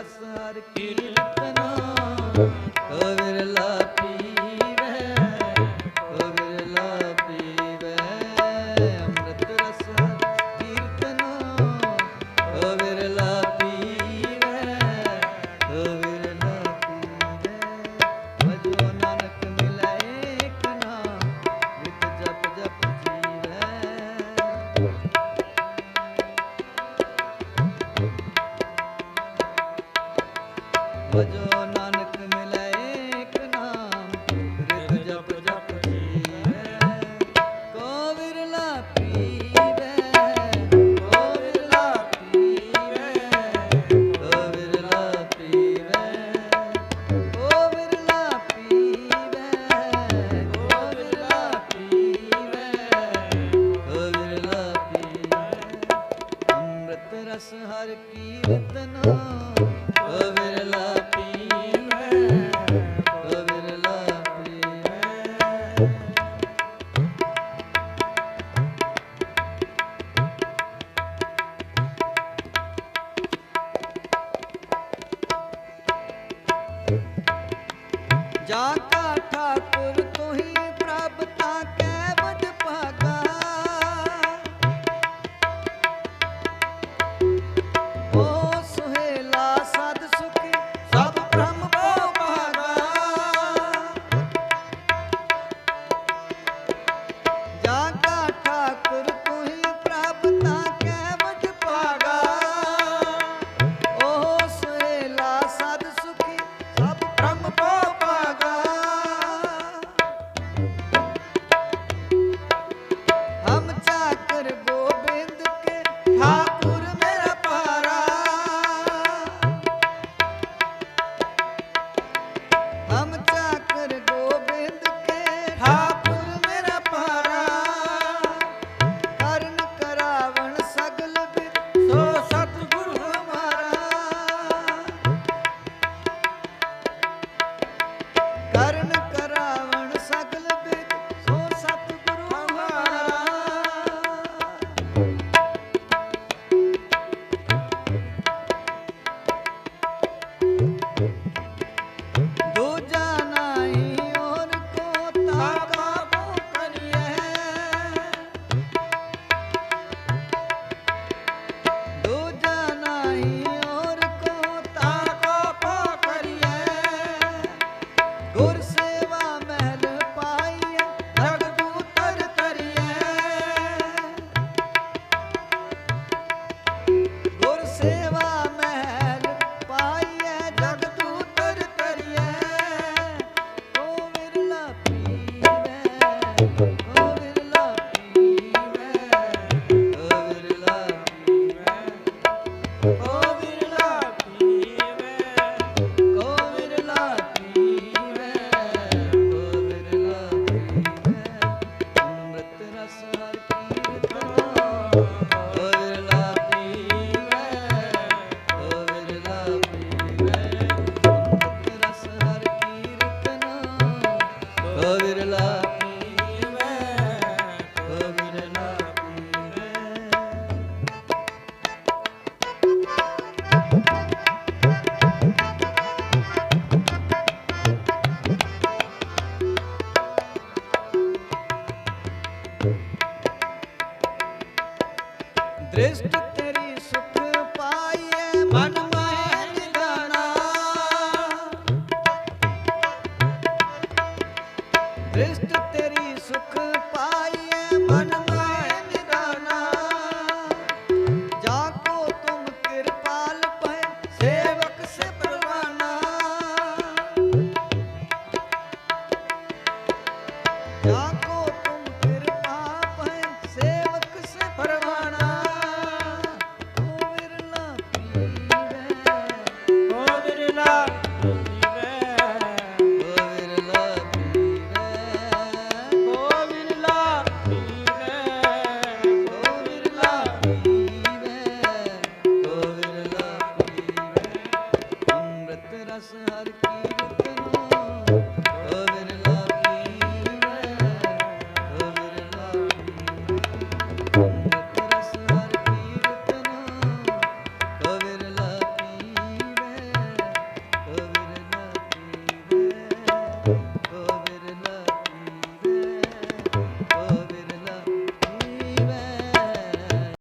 ਰਸ ਹਰ ਕੀਰਤਨਾ ਕਵਿਰ रस हर कीर्तना विरला जाका ठाकुर तो तुही प्रभता कै बज ਦ੍ਰਿਸ਼ਟ ਤੇਰੀ ਸੁਖ ਪਾਈਏ ਮਨ ਦ੍ਰਿਸ਼ਟ ਤੇਰੀ ਸੁਖ ਪਾ